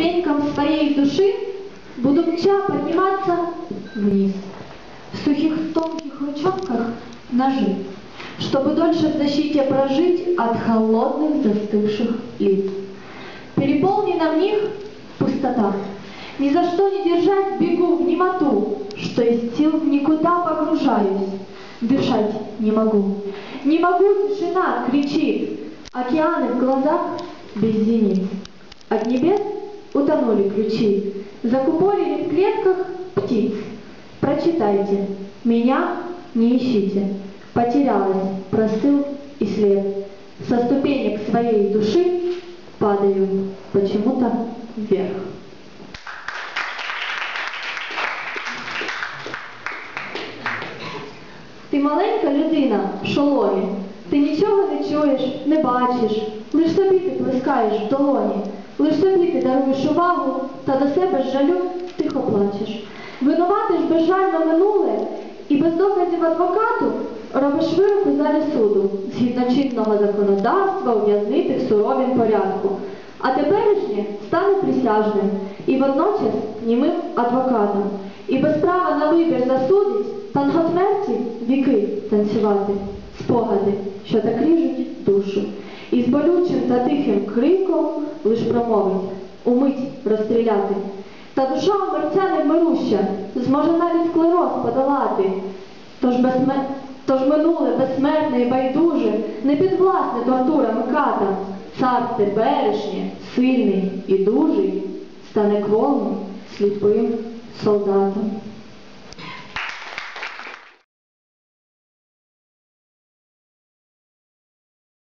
ступенькам своей души буду мча подниматься вниз. В сухих тонких ручонках ножи, чтобы дольше в защите прожить от холодных застывших лиц. Переполнена в них пустота. Ни за что не держать бегу в немоту, что из сил никуда погружаюсь. Дышать не могу. Не могу, тишина кричит. Океаны в глазах без зениц. От небес утонули ключи. Закупорили в клетках птиц. Прочитайте, меня не ищите. Потерялась, простыл и след. Со ступенек своей души падаю почему-то вверх. Ти маленька людина в шоломі, ти нічого не чуєш, не бачиш, лиш собі ти плескаєш в долоні, Лиш собі ти даруєш увагу, та до себе з жалю тихо плачеш. Винуватиш безжально минуле і без доказів адвокату робиш вирок у залі суду, згідно чинного законодавства ув'язнити в суровім порядку. А теперішнє стане присяжним і водночас німим адвокатом. І без права на вибір засудить танго смерті віки танцювати, спогади, що так ріжуть душу. І з болючим та тихим криком лиш промовить умить розстріляти. Та душа умерця невмируща, зможе навіть склероз подолати. Тож, безсмер... Тож минуле безсмертне і байдуже, не підвласне тортурам і катам. Цар теперішнє, сильний і дужий, стане кволим, сліпим солдатом.